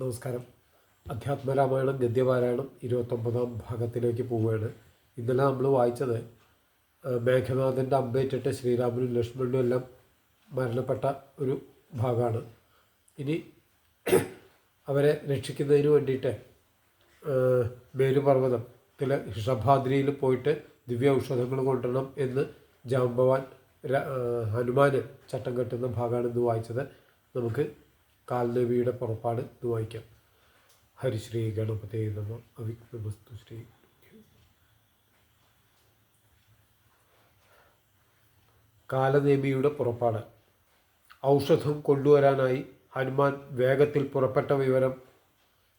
നമസ്കാരം. അധ്യാത്മരാമായണം ഗദ്യപാരായണം ഇരുപത്തൊമ്പതാം ഭാഗത്തിലേക്ക് പോവുകയാണ്. ഇന്നലെ നമ്മൾ വായിച്ചത് മേഘനാഥന്റെ അമ്പേറ്റിട്ട് ശ്രീരാമനും ലക്ഷ്മണനും എല്ലാം മരണപ്പെട്ട ഒരു ഭാഗമാണ്. ഇനി അവരെ രക്ഷിക്കുന്നതിന് വേണ്ടിയിട്ട് മേരുപർവതത്തിൽ ഋഷഭാദ്രിയിൽ പോയിട്ട് ദിവ്യ ഔഷധങ്ങൾ കൊണ്ടുവരണം എന്ന് ജാംബവാൻ ഹനുമാൻ ചട്ടം കെട്ടുന്ന ഭാഗമാണ് ഇന്ന് വായിച്ചത്. നമുക്ക് കാൽനബിയുടെ പുറപ്പാട് ഇത് വായിക്കാം. ഹരിശ്രീ ഗണപതേ നമ അവിഘ്നമസ്തു ശ്രീ കാലദേവിയുടെ പുറപ്പാട്. ഔഷധം കൊണ്ടുവരാനായി ഹനുമാൻ വേഗത്തിൽ പുറപ്പെട്ട വിവരം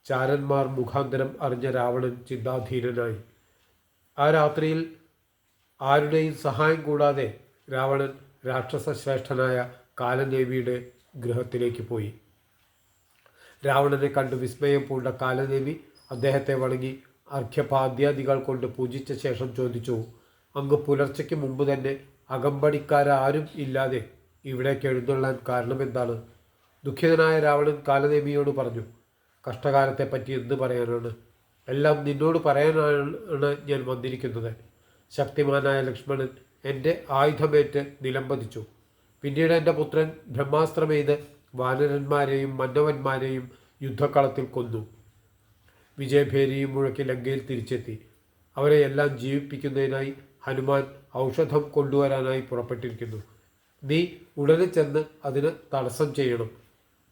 ചാരന്മാർ മുഖാന്തരം അറിഞ്ഞ രാവണൻ ചിന്താധീനനായി ആ രാത്രിയിൽ ആരുടെയും സഹായം കൂടാതെ രാവണൻ രാക്ഷസ ശ്രേഷ്ഠനായ കാലദേവിയുടെ ഗൃഹത്തിലേക്ക് പോയി. രാവണനെ കണ്ട് വിസ്മയം പൂണ്ട കാലദേവി അദ്ദേഹത്തെ വണങ്ങി അർഘ്യപാദ്യാദികൾ കൊണ്ട് പൂജിച്ച ശേഷം ചോദിച്ചു അങ്ങ് പുലർച്ചയ്ക്ക് മുമ്പ് തന്നെ അകമ്പടിക്കാരാരും ഇല്ലാതെ ഇവിടേക്ക് എഴുന്നള്ളാൻ കാരണമെന്താണ്? ദുഃഖിതനായ രാവണൻ കാലദേവിയോട് പറഞ്ഞു കഷ്ടകാലത്തെ പറ്റി എന്ത് പറയാനാണ്? എല്ലാം നിന്നോട് പറയാനാണ് ഞാൻ വന്നിരിക്കുന്നത്. ശക്തിമാനായ ലക്ഷ്മണൻ എന്റെ ആയുധമേറ്റ് നിലംപതിച്ചു. പിന്നീട് എന്റെ പുത്രൻ ബ്രഹ്മാസ്ത്രമെയ്ത് വാനരന്മാരെയും മന്നവന്മാരെയും യുദ്ധക്കളത്തിൽ കൊന്നു. വിജയഭേരിയും മുഴക്കി ലങ്കയിൽ തിരിച്ചെത്തി. അവരെ എല്ലാം ജീവിപ്പിക്കുന്നതിനായി ഹനുമാൻ ഔഷധം കൊണ്ടുവരാനായി പുറപ്പെട്ടിരിക്കുന്നു. നീ ഉടനെ ചെന്ന് അതിന് തടസ്സം ചെയ്യണം.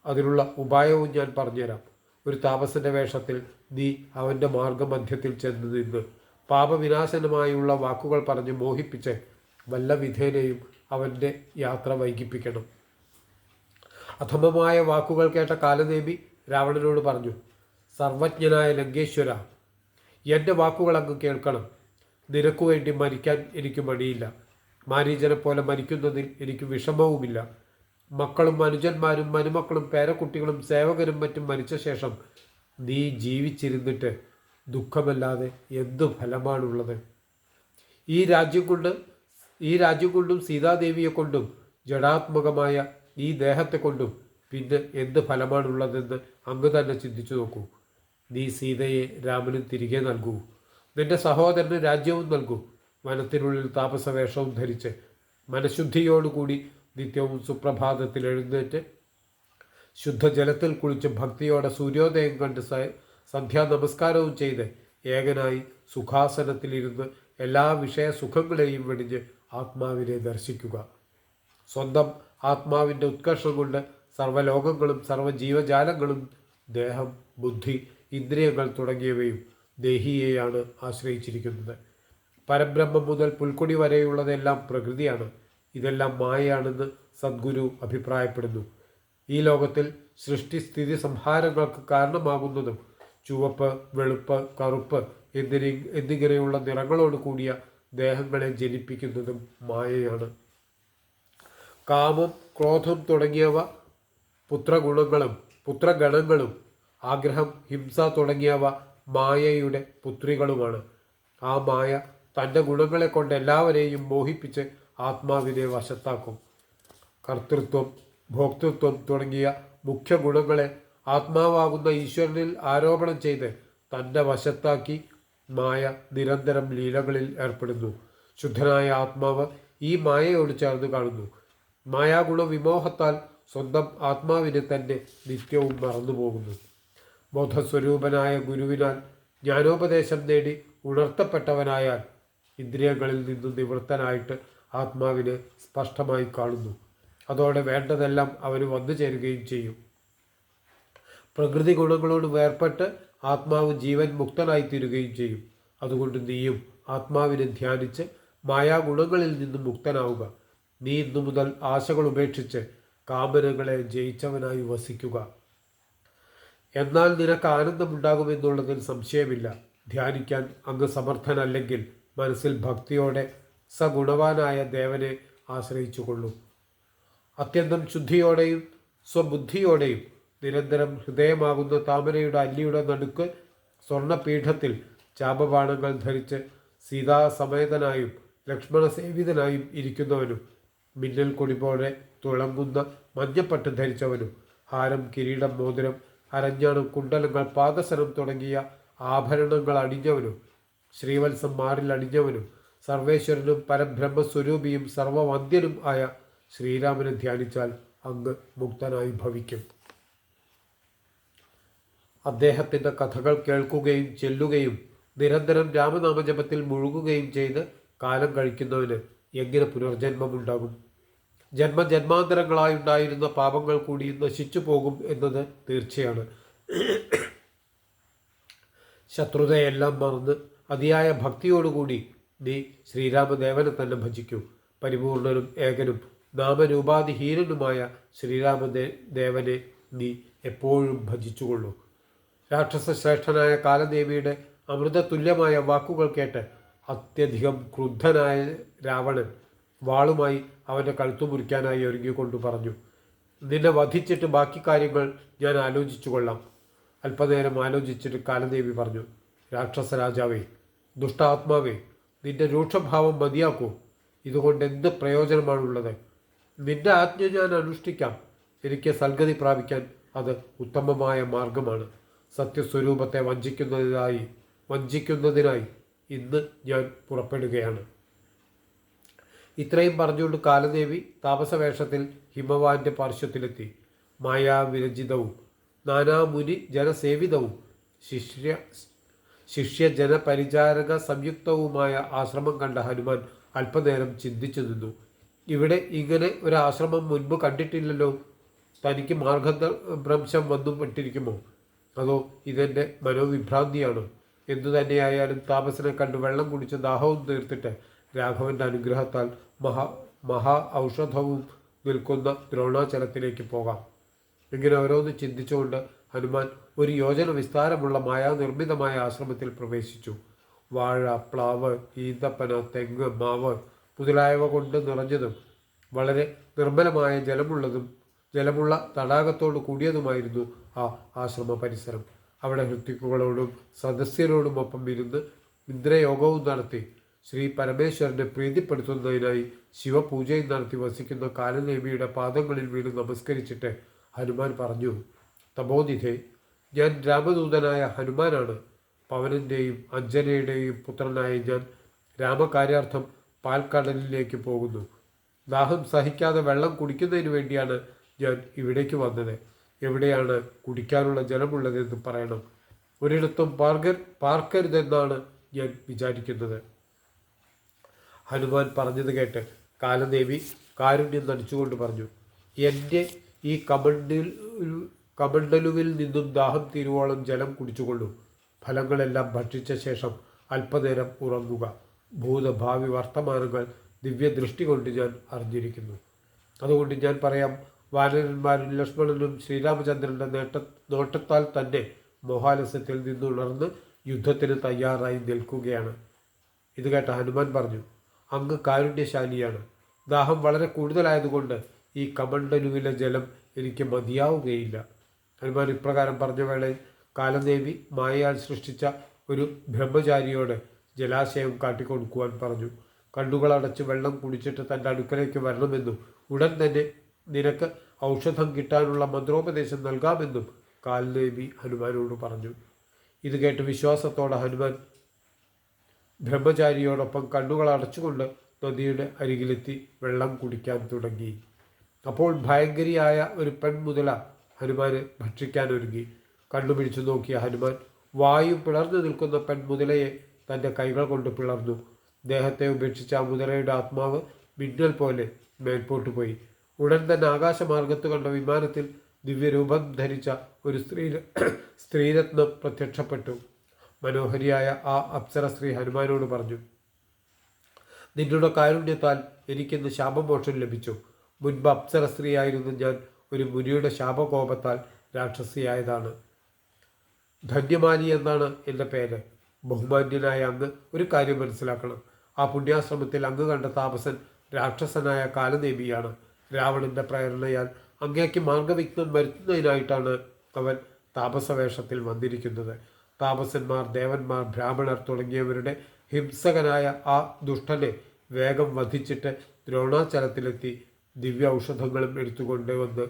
അതിനുള്ള ഉപായവും ഞാൻ പറഞ്ഞുതരാം. ഒരു താപസന്റെ വേഷത്തിൽ നീ അവന്റെ മാർഗമധ്യത്തിൽ ചെന്ന് നിന്ന് പാപവിനാശനമായുള്ള വാക്കുകൾ പറഞ്ഞ് മോഹിപ്പിച്ച് വല്ല വിധേനയും അവന്റെ യാത്ര വൈകിപ്പിക്കണം. അധമമായ വാക്കുകൾ കേട്ട കാലദേവി രാവണനോട് പറഞ്ഞു സർവജ്ഞനായ ലങ്കേശ്വര എന്റെ വാക്കുകൾ അങ്ങ് കേൾക്കണം. നിനക്കു വേണ്ടി മരിക്കാൻ എനിക്ക് മടിയില്ല. മാരീചനെ പോലെ മരിക്കുന്നതിൽ എനിക്ക് വിഷമവുമില്ല. മക്കളും അനുജന്മാരും മരുമക്കളും പേരക്കുട്ടികളും സേവകരും മറ്റും മരിച്ച ശേഷം നീ ജീവിച്ചിരുന്നിട്ട് ദുഃഖമല്ലാതെ എന്തു ഫലമാണുള്ളത്? ഈ രാജ്യം കൊണ്ട് ഈ രാജ്യം കൊണ്ടും സീതാദേവിയെ കൊണ്ടും ജഡാത്മകമായ ഈ ദേഹത്തെ കൊണ്ടും പിന്നെ എന്ത് ഫലമാണുള്ളതെന്ന് അങ്ങ് തന്നെ ചിന്തിച്ചു നോക്കൂ. നീ സീതയെ രാമനും തിരികെ നൽകൂ. നിന്റെ സഹോദരന് രാജ്യവും നൽകൂ. വനത്തിനുള്ളിൽ താപസവേഷവും ധരിച്ച് മനഃശുദ്ധിയോടുകൂടി നിത്യവും സുപ്രഭാതത്തിൽ എഴുന്നേറ്റ് ശുദ്ധജലത്തിൽ കുളിച്ച് ഭക്തിയോടെ സൂര്യോദയം കണ്ട് സന്ധ്യാ നമസ്കാരവും ചെയ്ത് ഏകനായി സുഖാസനത്തിലിരുന്ന് എല്ലാ വിഷയ സുഖങ്ങളെയും വെടിഞ്ഞ് ആത്മാവിനെ ദർശിക്കുക. സ്വന്തം ആത്മാവിന്റെ ഉത്കർഷം കൊണ്ട് സർവലോകങ്ങളും സർവജീവജാലങ്ങളും ദേഹം ബുദ്ധി ഇന്ദ്രിയങ്ങൾ തുടങ്ങിയവയും ദേഹിയെയാണ് ആശ്രയിച്ചിരിക്കുന്നത്. പരബ്രഹ്മം മുതൽ പുൽക്കൊടി വരെയുള്ളതെല്ലാം പ്രകൃതിയാണ്. ഇതെല്ലാം മായയാണെന്ന് സദ്ഗുരു അഭിപ്രായപ്പെടുന്നു. ഈ ലോകത്തിൽ സൃഷ്ടിസ്ഥിതി സംഹാരങ്ങൾക്ക് കാരണമാകുന്നതും ചുവപ്പ് വെളുപ്പ് കറുപ്പ് എന്നിനി എന്നിങ്ങനെയുള്ള നിറങ്ങളോട് കൂടിയ ദേഹങ്ങളെ ജനിപ്പിക്കുന്നതും മായയാണ്. കാമം ക്രോധം തുടങ്ങിയവ പുത്രഗുണങ്ങളും പുത്രഗണങ്ങളും ആഗ്രഹം ഹിംസ തുടങ്ങിയവ മായയുടെ പുത്രികളുമാണ്. ആ മായ തന്റെ ഗുണങ്ങളെ കൊണ്ട് എല്ലാവരെയും മോഹിപ്പിച്ച് ആത്മാവിനെ വശത്താക്കും. കർത്തൃത്വം ഭോക്തൃത്വം തുടങ്ങിയ മുഖ്യ ഗുണങ്ങളെ ആത്മാവാകുന്ന ഈശ്വരനിൽ ആരോപണം ചെയ്ത് തന്റെ വശത്താക്കി മായ നിരന്തരം ലീലകളിൽ ഏർപ്പെടുന്നു. ശുദ്ധനായ ആത്മാവ് ഈ മായയോട് ചേർന്ന് കാണുന്നു. മായാഗുണ വിമോഹത്താൽ സ്വന്തം ആത്മാവിനെ തന്നെ നിത്യവും മറന്നുപോകുന്നു. ബോധസ്വരൂപനായ ഗുരുവിനാൽ ജ്ഞാനോപദേശം നേടി ഉണർത്തപ്പെട്ടവനായാൽ ഇന്ദ്രിയങ്ങളിൽ നിന്നും നിവൃത്തനായിട്ട് ആത്മാവിനെ സ്പഷ്ടമായി കാണുന്നു. അതോടെ വേണ്ടതെല്ലാം അവന് വന്നു ചേരുകയും ചെയ്യും. പ്രകൃതി ഗുണങ്ങളോട് വേർപെട്ട് ആത്മാവ് ജീവൻ മുക്തനായി തീരുകയും ചെയ്യും. അതുകൊണ്ട് നീയും ആത്മാവിനെ ധ്യാനിച്ച് മായാഗുണങ്ങളിൽ നിന്നും മുക്തനാവുക. നീ ഇന്നു മുതൽ ആശകൾ ഉപേക്ഷിച്ച് കാമനകളെ ജയിച്ചവനായി വസിക്കുക. എന്നാൽ നിനക്ക് ആനന്ദമുണ്ടാകുമെന്നുള്ളതിൽ സംശയമില്ല. ധ്യാനിക്കാൻ അങ്ങ് സമർത്ഥനല്ലെങ്കിൽ മനസ്സിൽ ഭക്തിയോടെ സഗുണവാനായ ദേവനെ ആശ്രയിച്ചു കൊള്ളു അത്യന്തം ശുദ്ധിയോടെയും സ്വബുദ്ധിയോടെയും നിരന്തരം ഹൃദയമാകുന്ന താമരയുടെ അല്ലിയുടെ നടുക്ക് സ്വർണപീഠത്തിൽ ചാപബാണങ്ങൾ ധരിച്ച് സീതാസമേതനായും ലക്ഷ്മണസേവിതനായും ഇരിക്കുന്നവനും മിന്നൽ കൊടി പോലെ തുളങ്ങുന്ന മഞ്ഞപ്പട്ട് ധരിച്ചവനും ഹാരം കിരീടം മോതിരം അരഞ്ഞാണം കുണ്ടലങ്ങൾ പാദസരം തുടങ്ങിയ ആഭരണങ്ങൾ അണിഞ്ഞവനും ശ്രീവത്സം മാറിൽ അണിഞ്ഞവനും സർവേശ്വരനും പരബ്രഹ്മസ്വരൂപിയും സർവവന്ധ്യനും ആയ ശ്രീരാമനെ ധ്യാനിച്ചാൽ അങ്ങ് മുക്തനായി ഭവിക്കും. അദ്ദേഹത്തിന്റെ കഥകൾ കേൾക്കുകയും ചെല്ലുകയും നിരന്തരം രാമനാമജപത്തിൽ മുഴുകുകയും ചെയ്ത് കാലം കഴിക്കുന്നവന് എങ്ങനെ പുനർജന്മമുണ്ടാകും? ജന്മജന്മാന്തരങ്ങളായുണ്ടായിരുന്ന പാപങ്ങൾ കൂടി നശിച്ചു പോകും എന്നത് തീർച്ചയാണ്. ശത്രുതയെല്ലാം മറന്ന് അതിയായ ഭക്തിയോടുകൂടി നീ ശ്രീരാമദേവനെ തന്നെ ഭജിക്കൂ. പരിപൂർണനും ഏകനും നാമരൂപാധിഹീനനുമായ ശ്രീരാമദേ ദേവനെ നീ എപ്പോഴും ഭജിച്ചുകൊള്ളൂ. രാക്ഷസ ശ്രേഷ്ഠനായ കാലദേവിയുടെ അമൃതതുല്യമായ വാക്കുകൾ കേട്ട് അത്യധികം ക്രുദ്ധനായ രാവണൻ വാളുമായി അവന്റെ കഴുത്തു മുറിക്കാനായി ഒരുങ്ങിക്കൊണ്ട് പറഞ്ഞു നിന്നെ വധിച്ചിട്ട് ബാക്കി കാര്യങ്ങൾ ഞാൻ ആലോചിച്ചു കൊള്ളാം. അല്പനേരം ആലോചിച്ചിട്ട് കാലദേവി പറഞ്ഞു രാക്ഷസ രാജാവേ ദുഷ്ടാത്മാവേ നിന്റെ രൂക്ഷഭാവം മതിയാക്കൂ. ഇതുകൊണ്ട് എന്ത് പ്രയോജനമാണുള്ളത്? നിന്റെ ആജ്ഞ ഞാൻ അനുഷ്ഠിക്കാം. എനിക്ക് സൽഗതി പ്രാപിക്കാൻ അത് ഉത്തമമായ മാർഗമാണ്. സത്യസ്വരൂപത്തെ വഞ്ചിക്കുന്നതിനായി വഞ്ചിക്കുന്നതിനായി ഇന്ന് ഞാൻ പുറപ്പെടുകയാണ്. ഇത്രയും പറഞ്ഞുകൊണ്ട് കാലദേവി താപസവേഷത്തിൽ ഹിമവാന്റെ പാർശ്വത്തിലെത്തി. മായാവിരചിതവും നാനാമുനി ജനസേവിതവും ശിഷ്യ ശിഷ്യ ജനപരിചാരക സംയുക്തവുമായ ആശ്രമം കണ്ട ഹനുമാൻ അല്പനേരം ചിന്തിച്ചു നിന്നു. ഇവിടെ ഇങ്ങനെ ഒരു ആശ്രമം മുൻപ് കണ്ടിട്ടില്ലല്ലോ. തനിക്ക് മാർഗഭ്രംശം വന്നു പെട്ടിരിക്കുമോ അതോ ഇതെന്റെ മനോവിഭ്രാന്തിയാണോ? എന്തു തന്നെയായാലും താപസനെ കണ്ട് വെള്ളം കുടിച്ച് ദാഹവും തീർത്തിട്ട് രാഘവന്റെ അനുഗ്രഹത്താൽ മഹാ മഹാ ഔഷധവും നിൽക്കുന്ന ദ്രോണാചലത്തിലേക്ക് പോകാം. ഇങ്ങനെ ഓരോന്ന് ചിന്തിച്ചുകൊണ്ട് ഹനുമാൻ ഒരു യോജന വിസ്താരമുള്ള മായാനിർമ്മിതമായ ആശ്രമത്തിൽ പ്രവേശിച്ചു. വാഴ പ്ലാവ് ഈന്തപ്പന തെങ്ങ് മാവ് മുതലായവ കൊണ്ട് നിറഞ്ഞതും വളരെ നിർമ്മലമായ ജലമുള്ളതും ജലമുള്ള തടാകത്തോട് കൂടിയതുമായിരുന്നു ആ ആശ്രമ പരിസരം. അവിടെ ഹൃത്തിക്കുകളോടും സദസ്യരോടുമൊപ്പം ഇരുന്ന് ഇന്ദ്രയോഗവും നടത്തി. ശ്രീ പരമേശ്വരനെ പ്രീതിപ്പെടുത്തുന്നതിനായി ശിവപൂജയും നടത്തി വസിക്കുന്ന കാലദേവിയുടെ പാദങ്ങളിൽ വീണ് നമസ്കരിച്ചിട്ട് ഹനുമാൻ പറഞ്ഞു തമോനിധെ ഞാൻ രാമദൂതനായ ഹനുമാനാണ്. പവനന്റെയും അഞ്ജനയുടെയും പുത്രനായ ഞാൻ രാമകാര്യാർത്ഥം പാൽക്കടലിലേക്ക് പോകുന്നു. ദാഹം സഹിക്കാതെ വെള്ളം കുടിക്കുന്നതിന് വേണ്ടിയാണ് ഞാൻ ഇവിടേക്ക് വന്നത്. എവിടെയാണ് കുടിക്കാനുള്ള ജലമുള്ളതെന്ന് പറയണം. ഒരിടത്തും പാർക്കരുതെന്നാണ് ഞാൻ വിചാരിക്കുന്നത്. ഹനുമാൻ പറഞ്ഞത് കേട്ട് കാലദേവി കാരുണ്യം നടിച്ചുകൊണ്ട് പറഞ്ഞു എന്റെ ഈ കമണ്ടിൽ കമണ്ടലുവിൽ നിന്നും ദാഹം തീരുവോളം ജലം കുടിച്ചുകൊള്ളൂ. ഫലങ്ങളെല്ലാം ഭക്ഷിച്ച ശേഷം അല്പനേരം ഉറങ്ങുക. ഭൂതഭാവി വർത്തമാനങ്ങൾ ദിവ്യദൃഷ്ടി കൊണ്ട് ഞാൻ അറിഞ്ഞിരിക്കുന്നു. അതുകൊണ്ട് ഞാൻ പറയാം വാനരന്മാരും ലക്ഷ്മണനും ശ്രീരാമചന്ദ്രന്റെ നേട്ട നോട്ടത്താൽ തന്നെ മോഹാലസ്യത്തിൽ നിന്നുണർന്ന് യുദ്ധത്തിന് തയ്യാറായി നിൽക്കുകയാണ്. ഇത് കേട്ട ഹനുമാൻ പറഞ്ഞു അങ്ങ് കാരുണ്യശാലിയാണ്. ദാഹം വളരെ കൂടുതലായതുകൊണ്ട് ഈ കമണ്ടനുവിലെ ജലം എനിക്ക് മതിയാവുകയില്ല. ഹനുമാൻ ഇപ്രകാരം പറഞ്ഞ വേളയിൽ കാലദേവി മായയാൽ സൃഷ്ടിച്ച ഒരു ബ്രഹ്മചാരിയോട് ജലാശയം കാട്ടിക്കൊടുക്കുവാൻ പറഞ്ഞു. കണ്ണുകളടച്ച് വെള്ളം കുടിച്ചിട്ട് തന്റെ അടുക്കലേക്ക് വരണമെന്നും ഉടൻ തന്നെ നിനക്ക് ഔഷധം കിട്ടാനുള്ള മന്ത്രോപദേശം നൽകാമെന്നും കാൽദേവി ഹനുമാനോട് പറഞ്ഞു. ഇത് കേട്ട് വിശ്വാസത്തോടെ ഹനുമാൻ ബ്രഹ്മചാരിയോടൊപ്പം കണ്ണുകൾ അടച്ചുകൊണ്ട് നദിയുടെ അരികിലെത്തി വെള്ളം കുടിക്കാൻ തുടങ്ങി. അപ്പോൾ ഭയങ്കരിയായ ഒരു പെൺമുതല ഹനുമാനെ ഭക്ഷിക്കാൻ ഒരുങ്ങി. കണ്ണുപിടിച്ചു നോക്കിയ ഹനുമാൻ വായു പിളർന്നു നിൽക്കുന്ന പെൺമുതലയെ തന്റെ കൈകൾ കൊണ്ട് പിളർന്നു. ദേഹത്തെ ഉപേക്ഷിച്ച ആ മുതലയുടെ ആത്മാവ് മിന്നൽ പോലെ മേൽപോട്ട് പോയി. ഉടൻ തന്നെ ആകാശമാർഗത്ത് കണ്ട വിമാനത്തിൽ ദിവ്യരൂപം ധരിച്ച ഒരു സ്ത്രീ സ്ത്രീരത്നം പ്രത്യക്ഷപ്പെട്ടു. മനോഹരിയായ ആ അപ്സര സ്ത്രീ ഹനുമാനോട് പറഞ്ഞു നിന്നുടെ കാരുണ്യത്താൽ എനിക്കിന്ന് ശാപമോക്ഷം ലഭിച്ചു. മുൻപ് അപ്സര സ്ത്രീയായിരുന്നു ഞാൻ ഒരു മുനിയുടെ ശാപകോപത്താൽ രാക്ഷസിയായതാണ്. ധന്യമാനി എന്നാണ് എന്റെ പേര്. ബഹുമാന്യനായ അങ്ങ് ഒരു കാര്യം മനസ്സിലാക്കണം. ആ പുണ്യാശ്രമത്തിൽ അങ്ങ് കണ്ട താപസൻ രാക്ഷസനായ കാലദേവിയാണ് രാവണന്റെ പ്രേരണയാൽ അങ്ങേക്ക് മാർഗവിഘ്നം വരുത്തുന്നതിനായിട്ടാണ് അവൻ താപസവേഷത്തിൽ വന്നിരിക്കുന്നത്. താപസന്മാർ ദേവന്മാർ ബ്രാഹ്മണർ തുടങ്ങിയവരുടെ ഹിംസകനായ ആ ദുഷ്ടനെ വേഗം വധിച്ചിട്ട് ദ്രോണാചലത്തിലെത്തി ദിവ്യ ഔഷധങ്ങളും എടുത്തുകൊണ്ട് വന്ന്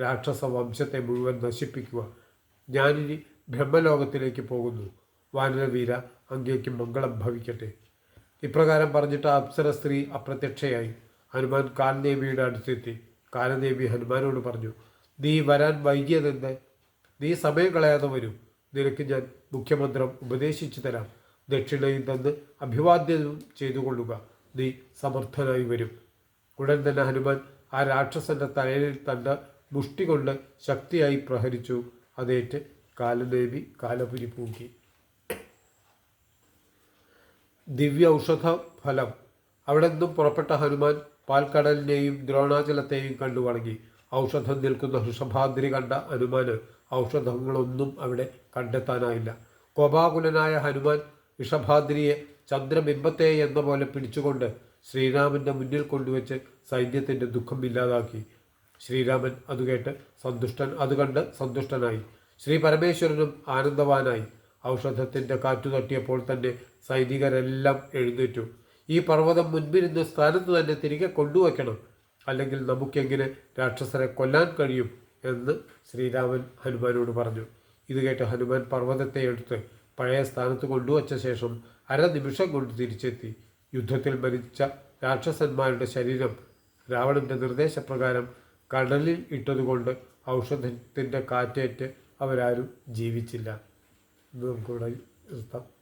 രാക്ഷസ വംശത്തെ മുഴുവൻ നശിപ്പിക്കുക. ഞാനിനി ബ്രഹ്മലോകത്തിലേക്ക് പോകുന്നു. വാനരവീര അങ്ങേക്ക് മംഗളം ഭവിക്കട്ടെ. ഇപ്രകാരം പറഞ്ഞിട്ട് അപ്സര സ്ത്രീ അപ്രത്യക്ഷയായി. ഹനുമാൻ കാലദേവിയുടെ അടുത്തെത്തി. കാലദേവി ഹനുമാനോട് പറഞ്ഞു നീ വരാൻ വൈകിയതെന്ത്? നീ സമയം കളയാതെ വരൂ. നിനക്ക് ഞാൻ മുഖ്യമന്ത്രം ഉപദേശിച്ചു തരാം. ദക്ഷിണയും തന്ന് അഭിവാദ്യവും ചെയ്തുകൊള്ളുക. നീ സമർത്ഥനായി വരും. ഉടൻ തന്നെ ഹനുമാൻ ആ രാക്ഷസന്റെ തലയിൽ തന്റെ മുഷ്ടി കൊണ്ട് ശക്തിയായി പ്രഹരിച്ചു. അതേറ്റ് കാലദേവി കാലപുരി പൂക്കി. ദിവ്യ ഔഷധ ഫലം. അവിടെ നിന്നും പുറപ്പെട്ട ഹനുമാൻ പാൽക്കടലിനെയും ദ്രോണാചലത്തെയും കണ്ടു വണങ്ങി. ഔഷധം നിൽക്കുന്ന വൃഷഭാദ്രി കണ്ട ഹനുമാന് ഔഷധങ്ങളൊന്നും അവിടെ കണ്ടെത്താനായില്ല. കോപാകുലനായ ഹനുമാൻ വിഷഭാദ്രിയെ ചന്ദ്രബിംബത്തെ എന്ന പോലെ പിടിച്ചുകൊണ്ട് ശ്രീരാമന്റെ മുന്നിൽ കൊണ്ടുവച്ച് സൈന്യത്തിന്റെ ദുഃഖം ഇല്ലാതാക്കി. ശ്രീരാമൻ അത് കേട്ട് സന്തുഷ്ടൻ അത് കണ്ട് സന്തുഷ്ടനായി. ശ്രീ പരമേശ്വരനും ആനന്ദവാനായി. ഔഷധത്തിന്റെ കാറ്റു തട്ടിയപ്പോൾ തന്നെ സൈനികരെല്ലാം എഴുന്നേറ്റു. ഈ പർവതം മുൻപിരുന്ന സ്ഥാനത്ത് തന്നെ തിരികെ കൊണ്ടുവയ്ക്കണം. അല്ലെങ്കിൽ നമുക്കെങ്ങനെ രാക്ഷസരെ കൊല്ലാൻ കഴിയും? എന്ന് ശ്രീരാമൻ ഹനുമാനോട് പറഞ്ഞു. ഇത് കേട്ട് ഹനുമാൻ പർവതത്തെ എടുത്ത് പഴയ സ്ഥാനത്ത് കൊണ്ടുവച്ച ശേഷം അര അരനിമിഷം കൊണ്ട് തിരിച്ചെത്തി. യുദ്ധത്തിൽ മരിച്ച രാക്ഷസന്മാരുടെ ശരീരം രാവണന്റെ നിർദ്ദേശപ്രകാരം കടലിൽ ഇട്ടതുകൊണ്ട് ഔഷധത്തിന്റെ കാറ്റേറ്റ് അവരാരും ജീവിച്ചില്ല. ഇത് നമുക്കിവിടെ നിർത്താം